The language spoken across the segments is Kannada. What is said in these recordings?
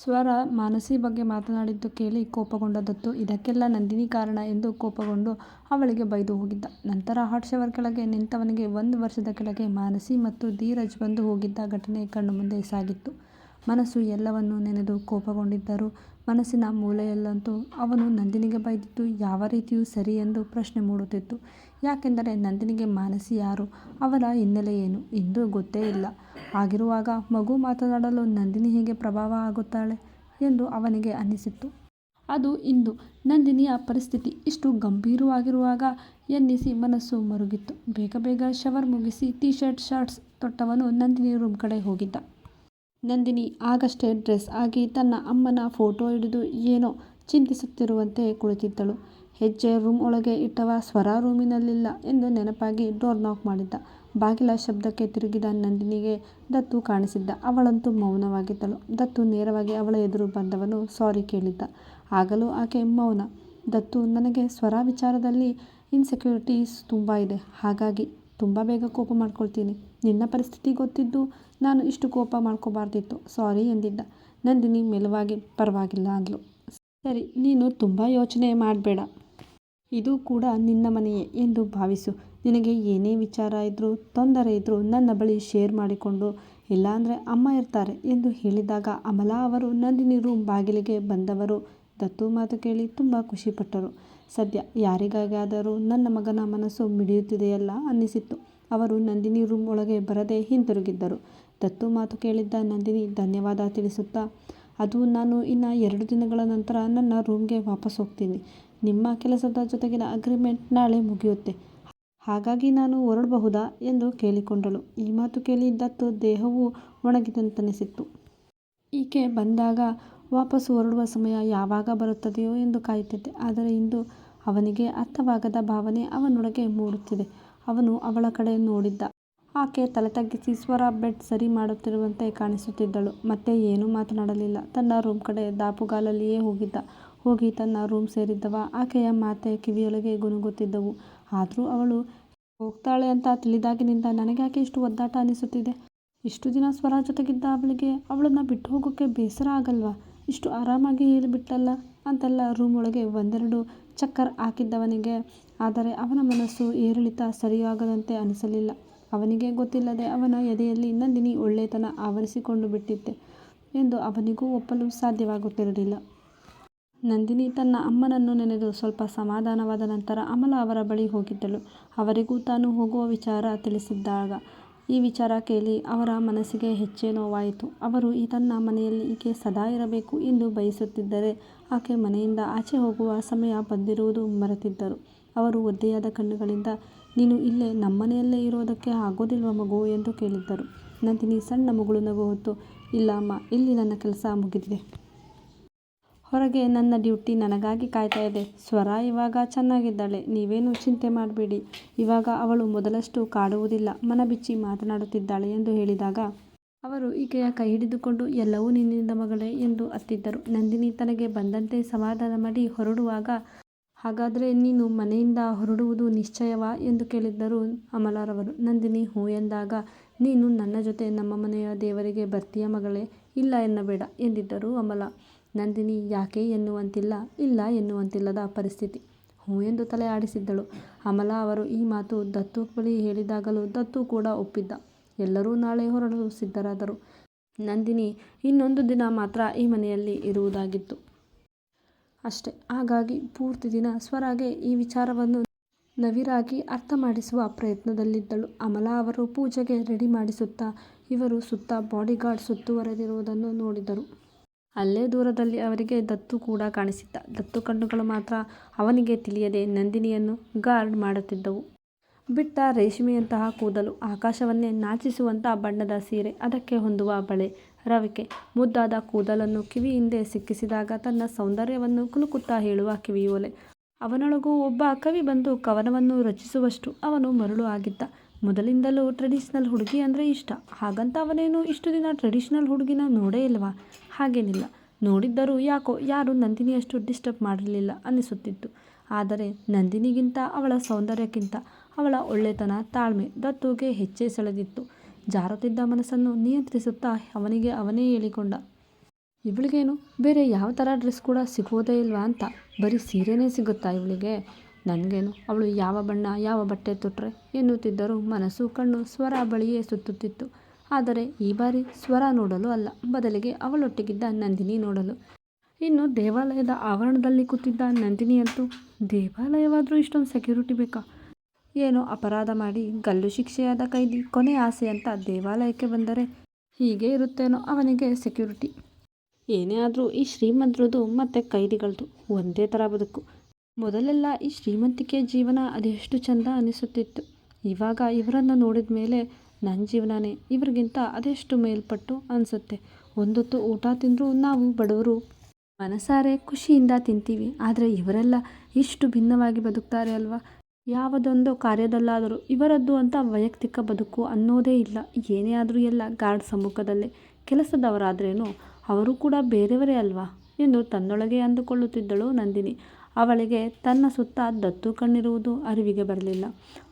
ಸ್ವರ ಮಾನಸಿ ಬಗ್ಗೆ ಮಾತನಾಡಿದ್ದು ಕೇಳಿ ಕೋಪಗೊಂಡ ದತ್ತು ಇದಕ್ಕೆಲ್ಲ ನಂದಿನಿ ಕಾರಣ ಎಂದು ಕೋಪಗೊಂಡು ಅವಳಿಗೆ ಬೈದು ಹೋಗಿದ್ದ. ನಂತರ ಕೆಳಗೆ ನಿಂತವನಿಗೆ ಒಂದು ವರ್ಷದ ಕೆಳಗೆ ಮಾನಸಿ ಮತ್ತು ಧೀರಜ್ ಬಂದು ಹೋಗಿದ್ದ ಘಟನೆ ಕಣ್ಣು ಮುಂದೆ ಸಾಗಿತ್ತು. ಮನಸ್ಸು ಎಲ್ಲವನ್ನೂ ನೆನೆದು ಕೋಪಗೊಂಡಿದ್ದರು ಮನಸ್ಸಿನ ಮೂಲೆಯಲ್ಲಂತೂ ಅವನು ನಂದಿನಿಗೆ ಬೈದಿದ್ದು ಯಾವ ರೀತಿಯೂ ಸರಿ ಎಂದು ಪ್ರಶ್ನೆ ಮೂಡುತ್ತಿತ್ತು. ಯಾಕೆಂದರೆ ನಂದಿನಿಗೆ ಮಾನಸಿ ಯಾರು, ಅವರ ಹಿನ್ನೆಲೆ ಏನು ಎಂದು ಗೊತ್ತೇ ಇಲ್ಲ. ಆಗಿರುವಾಗ ಮಗು ಮಾತನಾಡಲು ನಂದಿನಿ ಹೇಗೆ ಪ್ರಭಾವ ಆಗುತ್ತಾಳೆ ಎಂದು ಅವನಿಗೆ ಅನ್ನಿಸಿತ್ತು. ಅದು ಇಂದು ನಂದಿನಿಯ ಪರಿಸ್ಥಿತಿ ಇಷ್ಟು ಗಂಭೀರವಾಗಿರುವಾಗ ಎನ್ನಿಸಿ ಮನಸ್ಸು ಮರುಗಿತ್ತು. ಬೇಗ ಬೇಗ ಶವರ್ ಮುಗಿಸಿ ಟೀ ಶರ್ಟ್, ಶಾರ್ಟ್ಸ್ ತೊಟ್ಟವನು ನಂದಿನಿ ರೂಮ್ ಕಡೆ ಹೋಗಿದ್ದ. ನಂದಿನಿ ಆಗಷ್ಟೇ ಡ್ರೆಸ್ ಆಗಿ ತನ್ನ ಅಮ್ಮನ ಫೋಟೋ ಹಿಡಿದು ಏನೋ ಚಿಂತಿಸುತ್ತಿರುವಂತೆ ಕುಳಿತಿದ್ದಳು. ಹೆಜ್ಜೆ ರೂಮ್ ಒಳಗೆ ಇಟ್ಟವ ಸ್ವರ ರೂಮಿನಲ್ಲಿಲ್ಲ ಎಂದು ನೆನಪಾಗಿ ಡೋರ್ ನಾಕ್ ಮಾಡಿದ್ದ. ಬಾಗಿಲ ಶಬ್ದಕ್ಕೆ ತಿರುಗಿದ ನಂದಿನಿಗೆ ದತ್ತು ಕಾಣಿಸಿದ್ದ. ಅವಳಂತೂ ಮೌನವಾಗಿದ್ದಳು. ದತ್ತು ನೇರವಾಗಿ ಅವಳ ಎದುರು ಬಂದವನು ಸಾರಿ ಕೇಳಿದ್ದ. ಆಗಲೂ ಆಕೆ ಮೌನ. ದತ್ತು, ನನಗೆ ಸ್ವರ ವಿಚಾರದಲ್ಲಿ ಇನ್ಸೆಕ್ಯೂರಿಟೀಸ್ ತುಂಬ ಇದೆ. ಹಾಗಾಗಿ ತುಂಬ ಬೇಗ ಕೋಪ ಮಾಡ್ಕೊಳ್ತೀನಿ. ನಿನ್ನ ಪರಿಸ್ಥಿತಿ ಗೊತ್ತಿದ್ದು ನಾನು ಇಷ್ಟು ಕೋಪ ಮಾಡ್ಕೋಬಾರ್ದಿತ್ತು. ಸಾರಿ ಎಂದಿದ್ದ. ನಂದಿನಿ ಮೆಲುವಾಗಿ, ಪರವಾಗಿಲ್ಲ ಅಂದಳು ಸರಿ, ನೀನು ತುಂಬ ಯೋಚನೆ ಮಾಡ್ಬೇಡ. ಇದೂ ಕೂಡ ನಿನ್ನ ಮನೆಯೇ ಎಂದು ಭಾವಿಸು. ನಿನಗೆ ಏನೇ ವಿಚಾರ ಇದ್ದರೂ ತೊಂದರೆ ಇದ್ದರೂ ನನ್ನ ಬಳಿ ಶೇರ್ ಮಾಡಿಕೊಂಡು ಇಲ್ಲಾಂದರೆ ಅಮ್ಮ ಇರ್ತಾರೆ ಎಂದು ಹೇಳಿದಾಗ ಅಮಲಾ ಅವರು ನಂದಿನಿ ರೂಮ್ ಬಾಗಿಲಿಗೆ ಬಂದವರು ದತ್ತು ಮಾತು ಕೇಳಿ ತುಂಬ ಖುಷಿಪಟ್ಟರು. ಸದ್ಯ ಯಾರಿಗಾಗಾದರೂ ನನ್ನ ಮಗನ ಮನಸ್ಸು ಮಿಡಿಯುತ್ತಿದೆಯಲ್ಲ ಅನ್ನಿಸಿತ್ತು. ಅವರು ನಂದಿನಿ ರೂಮ್ ಒಳಗೆ ಬರದೆ ಹಿಂತಿರುಗಿದ್ದರು. ದತ್ತು ಮಾತು ಕೇಳಿದ್ದ ನಂದಿನಿ ಧನ್ಯವಾದ ತಿಳಿಸುತ್ತಾ, ಅದು ನಾನು ಇನ್ನು ಎರಡು ದಿನಗಳ ನಂತರ ನನ್ನ ರೂಮ್ಗೆ ವಾಪಸ್ ಹೋಗ್ತೀನಿ. ನಿಮ್ಮ ಕೆಲಸದ ಜೊತೆಗಿನ ಅಗ್ರಿಮೆಂಟ್ ನಾಳೆ ಮುಗಿಯುತ್ತೆ. ಹಾಗಾಗಿ ನಾನು ಹೊರಡಬಹುದಾ ಎಂದು ಕೇಳಿಕೊಂಡಳು. ಈ ಮಾತು ಕೇಳಿ ದತ್ತು ದೇಹವು ಒಣಗಿದಂತನಿಸಿತ್ತು ಈಕೆ ಬಂದಾಗ ವಾಪಸ್ ಹೊರಡುವ ಸಮಯ ಯಾವಾಗ ಬರುತ್ತದೆಯೋ ಎಂದು ಕಾಯುತ್ತಿದ್ದೆ ಆದರೆ ಇಂದು ಅವನಿಗೆ ಅರ್ಥವಾಗದ ಭಾವನೆ ಅವನೊಳಗೆ ಮೂಡುತ್ತಿದೆ. ಅವನು ಅವಳ ಕಡೆ ನೋಡಿದ್ದ. ಆಕೆ ತಲೆ ತಗ್ಗಿಸಿ ಸ್ವರ ಬೆಡ್ ಸರಿ ಮಾಡುತ್ತಿರುವಂತೆ ಕಾಣಿಸುತ್ತಿದ್ದಳು. ಮತ್ತೆ ಏನೂ ಮಾತನಾಡಲಿಲ್ಲ. ತನ್ನ ರೂಮ್ ಕಡೆ ದಾಪುಗಾಲಲ್ಲಿಯೇ ಹೋಗಿದ್ದ. ಹೋಗಿ ತನ್ನ ರೂಮ್ ಸೇರಿದ್ದವ ಆಕೆಯ ಮಾತೆ ಕಿವಿಯೊಳಗೆ ಗುನುಗುತ್ತಿದ್ದವು. ಆದರೂ ಅವಳು ಹೋಗ್ತಾಳೆ ಅಂತ ತಿಳಿದಾಗಿನಿಂದ ನನಗೆ ನನಗ್ಯಾಕೆ ಇಷ್ಟು ಒದ್ದಾಟ ಅನಿಸುತ್ತಿದೆ ಇಷ್ಟು ದಿನ ಸ್ವರ ಜೊತೆಗಿದ್ದ ಅವಳಿಗೆ ಅವಳನ್ನು ಬಿಟ್ಟು ಹೋಗೋಕೆ ಬೇಸರ ಆಗಲ್ವಾ. ಇಷ್ಟು ಆರಾಮಾಗಿ ಹೇಳಿಬಿಟ್ಟಲ್ಲ ಅಂತೆಲ್ಲ ರೂಮ್ ಒಳಗೆ ಒಂದೆರಡು ಚಕ್ಕರ್ ಹಾಕಿದ್ದವನಿಗೆ ಆದರೆ ಅವನ ಮನಸ್ಸು ಏರಿಳಿತ ಸರಿಯಾಗದಂತೆ ಅನಿಸಲಿಲ್ಲ. ಅವನಿಗೇ ಗೊತ್ತಿಲ್ಲದೆ ಅವನ ಎದೆಯಲ್ಲಿ ನಂದಿನಿ ಒಳ್ಳೆತನ ಆವರಿಸಿಕೊಂಡುಬಿಟ್ಟಿತ್ತೆ ಎಂದು ಅವನಿಗೂ ಒಪ್ಪಲು ಸಾಧ್ಯವಾಗುತ್ತಿರಲಿಲ್ಲ. ನಂದಿನಿ ತನ್ನ ಅಮ್ಮನನ್ನು ನೆನೆದು ಸ್ವಲ್ಪ ಸಮಾಧಾನವಾದ ನಂತರ ಅಮಲ ಅವರ ಬಳಿ ಹೋಗಿದ್ದಳು. ಅವರಿಗೂ ತಾನು ಹೋಗುವ ವಿಚಾರ ತಿಳಿಸಿದ್ದಾಗ ಈ ವಿಚಾರ ಕೇಳಿ ಅವರ ಮನಸ್ಸಿಗೆ ಹೆಚ್ಚೇ ನೋವಾಯಿತು. ಅವರು, ಈ ತನ್ನ ಮನೆಯಲ್ಲಿ ಈಕೆ ಸದಾ ಇರಬೇಕು ಎಂದು ಬಯಸುತ್ತಿದ್ದರೆ ಆಕೆ ಮನೆಯಿಂದ ಆಚೆ ಹೋಗುವ ಸಮಯ ಬಂದಿರುವುದು ಮರೆತಿದ್ದರು. ಅವರು ಒದ್ದೆಯಾದ ಕಣ್ಣುಗಳಿಂದ, ನೀನು ಇಲ್ಲೇ ನಮ್ಮನೆಯಲ್ಲೇ ಇರೋದಕ್ಕೆ ಆಗೋದಿಲ್ವಾ ಮಗು ಎಂದು ಕೇಳಿದ್ದರು. ನಂದಿನಿ ಸಣ್ಣ ಮಗಳು ನಗು ಹೊತ್ತು, ಇಲ್ಲ ಅಮ್ಮ, ಇಲ್ಲಿ ನನ್ನ ಕೆಲಸ ಮುಗಿದಿದೆ. ಹೊರಗೆ ನನ್ನ ಡ್ಯೂಟಿ ನನಗಾಗಿ ಕಾಯ್ತಾ ಇದೆ. ಸ್ವರ ಇವಾಗ ಚೆನ್ನಾಗಿದ್ದಾಳೆ. ನೀವೇನು ಚಿಂತೆ ಮಾಡಬೇಡಿ ಇವಾಗ ಅವಳು ಮೊದಲಷ್ಟು ಕಾಡುವುದಿಲ್ಲ. ಮನಬಿಚ್ಚಿ ಮಾತನಾಡುತ್ತಿದ್ದಾಳೆ ಎಂದು ಹೇಳಿದಾಗ ಅವರು ಈಕೆಯ ಕೈ ಹಿಡಿದುಕೊಂಡು, ಎಲ್ಲವೂ ನಿನ್ನಿಂದ ಮಗಳೇ ಎಂದು ಅತ್ತಿದ್ದರು. ನಂದಿನಿ ತನಗೆ ಬಂದಂತೆ ಸಮಾಧಾನ ಮಾಡಿ ಹೊರಡುವಾಗ, ಹಾಗಾದರೆ ನೀನು ಮನೆಯಿಂದ ಹೊರಡುವುದು ನಿಶ್ಚಯವಾ ಎಂದು ಕೇಳಿದ್ದರು ಅಮಲಾರವರು. ನಂದಿನಿ ಹೂ ಎಂದಾಗ, ನೀನು ನನ್ನ ಜೊತೆ ನಮ್ಮ ಮನೆಯ ದೇವರಿಗೆ ಬರ್ತೀಯ ಮಗಳೇ ಇಲ್ಲ ಎನ್ನಬೇಡ ಎಂದಿದ್ದರು ಅಮಲ ನಂದಿನಿ, ಯಾಕೆ ಎನ್ನುವಂತಿಲ್ಲ, ಇಲ್ಲ ಎನ್ನುವಂತಿಲ್ಲದ ಪರಿಸ್ಥಿತಿ. ಹೂ ಎಂದು ತಲೆ ಆಡಿಸಿದ್ದಳು. ಅಮಲಾ ಅವರು ಈ ಮಾತು ದತ್ತು ಬಳಿ ಹೇಳಿದಾಗಲೂ ದತ್ತು ಕೂಡ ಒಪ್ಪಿದ್ದ. ಎಲ್ಲರೂ ನಾಳೆ ಹೊರಡಲು ಸಿದ್ಧರಾದರು. ನಂದಿನಿ ಇನ್ನೊಂದು ದಿನ ಮಾತ್ರ ಈ ಮನೆಯಲ್ಲಿ ಇರುವುದಾಗಿತ್ತು. ಅಷ್ಟೇ. ಹಾಗಾಗಿ ಪೂರ್ತಿ ದಿನ ಸ್ವರಾಗೆ ಈ ವಿಚಾರವನ್ನು ನವಿರಾಗಿ ಅರ್ಥ ಮಾಡಿಸುವ ಪ್ರಯತ್ನದಲ್ಲಿದ್ದಳು. ಅಮಲಾ ಅವರು ಪೂಜೆಗೆ ರೆಡಿ ಮಾಡಿಸುತ್ತಾ, ಇವರು ಸುತ್ತ ಬಾಡಿಗಾರ್ಡ್ ಸುತ್ತುವರೆದಿರುವುದನ್ನು ನೋಡಿದರು. ಅಲ್ಲೇ ದೂರದಲ್ಲಿ ಅವರಿಗೆ ದತ್ತು ಕೂಡ ಕಾಣಿಸಿದ್ದ. ದತ್ತು ಕಣ್ಣುಗಳು ಮಾತ್ರ ಅವನಿಗೆ ತಿಳಿಯದೆ ನಂದಿನಿಯನ್ನು ಗಾರ್ಡ್ ಮಾಡುತ್ತಿದ್ದವು. ಬಿಟ್ಟ ರೇಷ್ಮೆಯಂತಹ ಕೂದಲು, ಆಕಾಶವನ್ನೇ ನಾಚಿಸುವಂಥ ಬಣ್ಣದ ಸೀರೆ, ಅದಕ್ಕೆ ಹೊಂದುವ ಬಳೆ, ರವಿಕೆ, ಮುದ್ದಾದ ಕೂದಲನ್ನು ಕಿವಿ ಹಿಂದೆ ಸಿಕ್ಕಿಸಿದಾಗ ತನ್ನ ಸೌಂದರ್ಯವನ್ನು ಕುಲುಕುತ್ತಾ ಹೇಳುವ ಕಿವಿಯೋಲೆ. ಅವನೊಳಗೂ ಒಬ್ಬ ಕವಿ ಬಂದು ಕವನವನ್ನು ರಚಿಸುವಷ್ಟು ಅವನು ಮರುಳು ಆಗಿದ್ದ. ಮೊದಲಿಂದಲೂ ಟ್ರೆಡಿಷನಲ್ ಹುಡುಗಿ ಅಂದರೆ ಇಷ್ಟ. ಹಾಗಂತ ಅವನೇನು ಇಷ್ಟು ದಿನ ಟ್ರೆಡಿಷನಲ್ ಹುಡುಗಿನ ನೋಡೇ ಇಲ್ವಾ ಹಾಗೇನಿಲ್ಲ. ನೋಡಿದ್ದರೂ ಯಾಕೋ ಯಾರೂ ನಂದಿನಿಯಷ್ಟು ಡಿಸ್ಟರ್ಬ್ ಮಾಡಿರಲಿಲ್ಲ ಅನ್ನಿಸುತ್ತಿತ್ತು. ಆದರೆ ನಂದಿನಿಗಿಂತ ಅವಳ ಸೌಂದರ್ಯಕ್ಕಿಂತ ಅವಳ ಒಳ್ಳೆತನ, ತಾಳ್ಮೆ ದತ್ತುಗೆ ಹೆಚ್ಚೇ ಸೆಳೆದಿತ್ತು. ಜಾರುತ್ತಿದ್ದ ಮನಸ್ಸನ್ನು ನಿಯಂತ್ರಿಸುತ್ತಾ ಅವನಿಗೆ ಅವನೇ ಹೇಳಿಕೊಂಡ ಇವಳಿಗೇನು? ಬೇರೆ ಯಾವ ಥರ ಡ್ರೆಸ್ ಕೂಡ ಸಿಗೋದೇ ಇಲ್ವಾ ಅಂತ? ಬರೀ ಸೀರೆನೇ ಸಿಗುತ್ತಾ ಇವಳಿಗೆ? ನನಗೇನು? ಅವಳು ಯಾವ ಬಣ್ಣ ಯಾವ ಬಟ್ಟೆ ತೊಟ್ಟರೆ ಎನ್ನುತ್ತಿದ್ದರೂ ಮನಸ್ಸು ಕಣ್ಣು ಸ್ವರ ಬಳಿಯೇ ಸುತ್ತುತ್ತಿತ್ತು. ಆದರೆ ಈ ಬಾರಿ ಸ್ವರ ನೋಡಲು ಅಲ್ಲ ಬದಲಿಗೆ ಅವಳೊಟ್ಟಿಗಿದ್ದ ನಂದಿನಿ ನೋಡಲು. ಇನ್ನು ದೇವಾಲಯದ ಆವರಣದಲ್ಲಿ ಕೂತಿದ್ದ ನಂದಿನಿಯಂತೂ ದೇವಾಲಯವಾದರೂ ಇಷ್ಟೊಂದು ಸೆಕ್ಯೂರಿಟಿ ಬೇಕಾ? ಏನೋ ಅಪರಾಧ ಮಾಡಿ ಗಲ್ಲು ಶಿಕ್ಷೆಯಾದ ಕೈದಿ ಕೊನೆ ಆಸೆ ಅಂತ ದೇವಾಲಯಕ್ಕೆ ಬಂದರೆ ಹೀಗೆ ಇರುತ್ತೇನೋ ಅವನಿಗೆ ಸೆಕ್ಯೂರಿಟಿ ಏನೇ ಆದರೂ ಈ ಶ್ರೀಮಂತರದು ಮತ್ತು ಕೈದಿಗಳದು ಒಂದೇ ಥರ ಬದುಕು. ಮೊದಲೆಲ್ಲ ಈ ಶ್ರೀಮಂತಿಕೆ ಜೀವನ ಅದೆಷ್ಟು ಚಂದ ಅನಿಸುತ್ತಿತ್ತು. ಇವಾಗ ಇವರನ್ನು ನೋಡಿದ ಮೇಲೆ ನನ್ನ ಜೀವನನೇ ಇವ್ರಿಗಿಂತ ಅದೆಷ್ಟು ಮೇಲ್ಪಟ್ಟು ಅನಿಸುತ್ತೆ. ಒಂದೊತ್ತು ಊಟ ತಿಂದರೂ ನಾವು ಬಡವರು ಮನಸಾರೆ ಖುಷಿಯಿಂದ ತಿಂತೀವಿ. ಆದರೆ ಇವರೆಲ್ಲ ಇಷ್ಟು ಭಿನ್ನವಾಗಿ ಬದುಕ್ತಾರೆ ಅಲ್ವಾ? ಯಾವುದೊಂದು ಕಾರ್ಯದಲ್ಲಾದರೂ ಇವರದ್ದು ಅಂತ ವೈಯಕ್ತಿಕ ಬದುಕು ಅನ್ನೋದೇ ಇಲ್ಲ. ಏನೇ ಆದರೂ ಎಲ್ಲ ಗಾರ್ಡ್ ಸಮ್ಮುಖದಲ್ಲೇ ಕೆಲಸದವರಾದ್ರೇನು ಅವರು ಕೂಡ ಬೇರೆಯವರೇ ಅಲ್ವಾ? ಎಂದು ತನ್ನೊಳಗೆ ಅಂದುಕೊಳ್ಳುತ್ತಿದ್ದಳು ನಂದಿನಿ. ಅವಳಿಗೆ ತನ್ನ ಸುತ್ತ ದತ್ತು ಕಣ್ಣಿರುವುದು ಅರಿವಿಗೆ ಬರಲಿಲ್ಲ.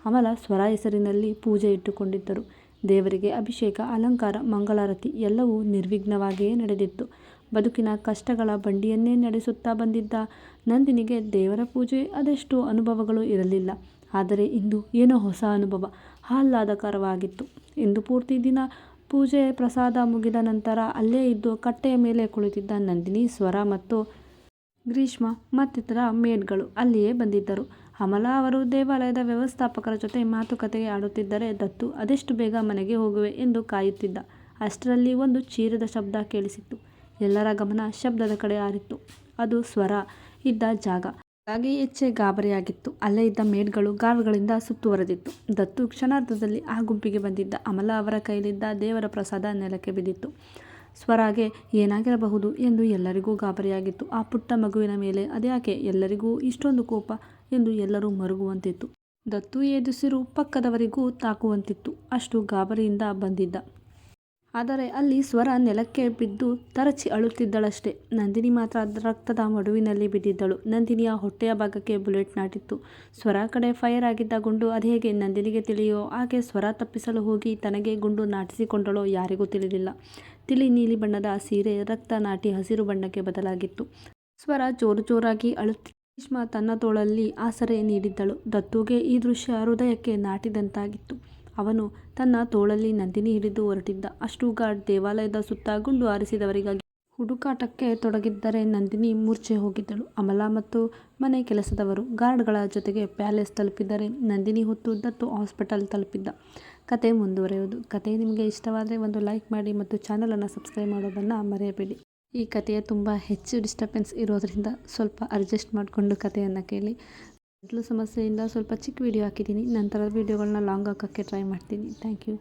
ಅಮಲ ಸ್ವರ ಹೆಸರಿನಲ್ಲಿ ಪೂಜೆ ಇಟ್ಟುಕೊಂಡಿದ್ದರು. ದೇವರಿಗೆ ಅಭಿಷೇಕ, ಅಲಂಕಾರ, ಮಂಗಳಾರತಿ ಎಲ್ಲವೂ ನಿರ್ವಿಘ್ನವಾಗಿಯೇ ನಡೆದಿತ್ತು. ಬದುಕಿನ ಕಷ್ಟಗಳ ಬಂಡಿಯನ್ನೇ ನಡೆಸುತ್ತಾ ಬಂದಿದ್ದ ನಂದಿನಿಗೆ ದೇವರ ಪೂಜೆ ಅದೆಷ್ಟು ಅನುಭವಗಳು ಇರಲಿಲ್ಲ. ಆದರೆ ಇಂದು ಏನೋ ಹೊಸ ಅನುಭವ. ಆಹ್ಲಾದಕರವಾಗಿತ್ತು. ಇಂದು ಪೂರ್ತಿ ದಿನ ಪೂಜೆ ಪ್ರಸಾದ ಮುಗಿದ ನಂತರ ಅಲ್ಲೇ ಇದ್ದು ಕಟ್ಟೆಯ ಮೇಲೆ ಕುಳಿತಿದ್ದ ನಂದಿನಿ, ಸ್ವರ ಮತ್ತು ಗ್ರೀಷ್ಮ ಮತ್ತಿತರ ಮೇಡ್ಗಳು ಅಲ್ಲಿಯೇ ಬಂದಿದ್ದರು. ಅಮಲಾ ಅವರು ದೇವಾಲಯದ ವ್ಯವಸ್ಥಾಪಕರ ಜೊತೆ ಮಾತುಕತೆಗೆ ಆಡುತ್ತಿದ್ದರೆ ದತ್ತು, ಅದೆಷ್ಟು ಬೇಗ ಮನೆಗೆ ಹೋಗುವೆ ಎಂದು ಕಾಯುತ್ತಿದ್ದ. ಅಷ್ಟರಲ್ಲಿ ಒಂದು ಚೀರದ ಶಬ್ದ ಕೇಳಿಸಿತ್ತು. ಎಲ್ಲರ ಗಮನ ಶಬ್ದದ ಕಡೆ ಹಾರಿತ್ತು ಅದು ಸ್ವರ ಇದ್ದ ಜಾಗ. ಹಾಗಾಗಿ ಹೆಚ್ಚೆ ಗಾಬರಿಯಾಗಿತ್ತು. ಅಲ್ಲೇ ಇದ್ದ ಮೇಡ್ಗಳು ಗಾರ್ಡ್ಗಳಿಂದ ಸುತ್ತುವರೆದಿತ್ತು. ದತ್ತು ಕ್ಷಣಾರ್ಧದಲ್ಲಿ ಆ ಗುಂಪಿಗೆ ಬಂದಿದ್ದ ಅಮಲ ಅವರ ಕೈಲಿದ್ದ ದೇವರ ಪ್ರಸಾದ ನೆಲಕ್ಕೆ ಬಿದ್ದಿತ್ತು. ಸ್ವರಾಗೆ ಏನಾಗಿರಬಹುದು ಎಂದು ಎಲ್ಲರಿಗೂ ಗಾಬರಿಯಾಗಿತ್ತು. ಆ ಪುಟ್ಟ ಮಗುವಿನ ಮೇಲೆ ಅದ್ಯಾಕೆ ಎಲ್ಲರಿಗೂ ಇಷ್ಟೊಂದು ಕೋಪ ಎಂದು ಎಲ್ಲರೂ ಮರುಗುವಂತಿತ್ತು. ದತ್ತು ಎದುಸಿರು ಪಕ್ಕದವರಿಗೂ ತಾಕುವಂತಿತ್ತು. ಅಷ್ಟು ಗಾಬರಿಯಿಂದ ಬಂದಿದ್ದ ಆದರೆ ಅಲ್ಲಿ ಸ್ವರ ನೆಲಕ್ಕೆ ಬಿದ್ದು ತರಚಿ ಅಳುತ್ತಿದ್ದಳಷ್ಟೇ. ನಂದಿನಿ ಮಾತ್ರ ರಕ್ತದ ಮಡುವಿನಲ್ಲಿ ಬಿದ್ದಿದ್ದಳು. ನಂದಿನಿಯ ಹೊಟ್ಟೆಯ ಭಾಗಕ್ಕೆ ಬುಲೆಟ್ ನಾಟಿತ್ತು. ಸ್ವರ ಕಡೆ ಫೈರ್ ಆಗಿದ್ದ ಗುಂಡು ಅದು ಅದೇಗೆ ನಂದಿನಿಗೆ ತಿಳಿಯೋ ಆಕೆ ಸ್ವರ ತಪ್ಪಿಸಲು ಹೋಗಿ ತನಗೆ ಗುಂಡು ನಾಟಿಸಿಕೊಂಡಳೋ ಯಾರಿಗೂ ತಿಳಿದಿಲ್ಲ. ತಿಳಿ ನೀಲಿ ಬಣ್ಣದ ಸೀರೆ ರಕ್ತ ನಾಟಿ ಹಸಿರು ಬಣ್ಣಕ್ಕೆ ಬದಲಾಗಿತ್ತು. ಸ್ವರ ಜೋರು ಜೋರಾಗಿ ಅಳುತ್ತಿ ಗ್ರೀಷ್ಮ ತನ್ನ ತೋಳಲ್ಲಿ ಆಸರೆ ನೀಡಿದ್ದಳು. ದತ್ತುಗೆ ಈ ದೃಶ್ಯ ಹೃದಯಕ್ಕೆ ನಾಟಿದಂತಾಗಿತ್ತು. ಅವನು ತನ್ನ ತೋಳಲ್ಲಿ ನಂದಿನಿ ಹಿಡಿದು ಹೊರಟಿದ್ದ. ಅಷ್ಟು ಗಾರ್ಡ್ ದೇವಾಲಯದ ಸುತ್ತ ಗುಂಡು ಹಾರಿಸಿದವರಿಗಾಗಿ ಹುಡುಕಾಟಕ್ಕೆ ತೊಡಗಿದ್ದರೆ ನಂದಿನಿ ಮೂರ್ಛೆ ಹೋಗಿದ್ದಳು. ಅಮಲ ಮತ್ತು ಮನೆ ಕೆಲಸದವರು ಗಾರ್ಡ್ಗಳ ಜೊತೆಗೆ ಪ್ಯಾಲೇಸ್ ತಲುಪಿದರೆ ನಂದಿನಿ ಹೊತ್ತು ದತ್ತು ಹಾಸ್ಪಿಟಲ್ ತಲುಪಿದ್ದ. ಕತೆ ಮುಂದುವರೆಯುವುದು. ಕತೆ ನಿಮಗೆ ಇಷ್ಟವಾದರೆ ಒಂದು ಲೈಕ್ ಮಾಡಿ ಮತ್ತು ಚಾನಲನ್ನು ಸಬ್ಸ್ಕ್ರೈಬ್ ಮಾಡೋದನ್ನು ಮರೆಯಬೇಡಿ. ಈ ಕಥೆಯ ತುಂಬ ಹೆಚ್ಚು ಡಿಸ್ಟರ್ಬೆನ್ಸ್ ಇರೋದರಿಂದ ಸ್ವಲ್ಪ ಅಡ್ಜಸ್ಟ್ ಮಾಡಿಕೊಂಡು ಕಥೆಯನ್ನು ಕೇಳಿ. ಗಂಟಲು ಸಮಸ್ಯೆಯಿಂದ ಸ್ವಲ್ಪ ಚಿಕ್ಕ ವಿಡಿಯೋ ಹಾಕಿದ್ದೀನಿ ನಂತರದ ವೀಡಿಯೋಗಳನ್ನ ಲಾಂಗ್ ಹಾಕೋಕ್ಕೆ ಟ್ರೈ ಮಾಡ್ತೀನಿ. Thank you